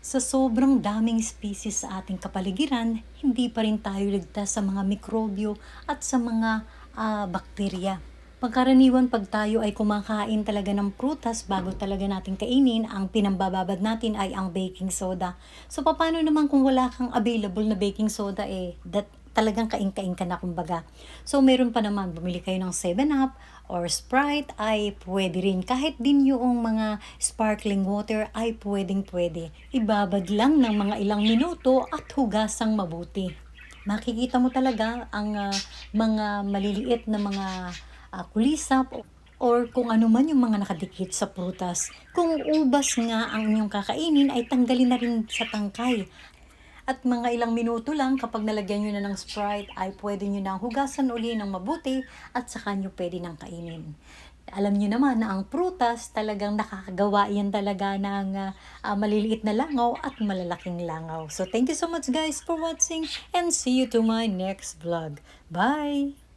Sa sobrang daming species sa ating kapaligiran, hindi pa rin tayo ligtas sa mga mikrobyo at sa mga ah, bakterya. Pagkaraniwan pag tayo ay kumakain talaga ng prutas bago talaga natin kainin, ang pinambababad natin ay ang baking soda. So paano naman kung wala kang available na baking soda eh, that talagang kain-kain ka na kumbaga. So meron pa naman, bumili kayo ng 7-Up or Sprite ay pwede rin. Kahit din yung mga sparkling water ay pwedeng pwede. Ibabad lang ng mga ilang minuto at hugasang mabuti. Makikita mo talaga ang ah, mga maliliit na mga ah, kulisap or kung ano man yung mga nakadikit sa prutas. Kung ubas nga ang inyong kakainin ay tanggalin na rin sa tangkay. At mga ilang minuto lang kapag nalagyan nyo na ng Sprite ay pwede nyo nang hugasan uli ng mabuti at saka nyo pwede nang kainin. Alam nyo naman na ang prutas talagang nakakagawa yan talaga ng ah, ah, maliliit na langaw at malalaking langaw. So thank you so much guys for watching and see you to my next vlog. Bye!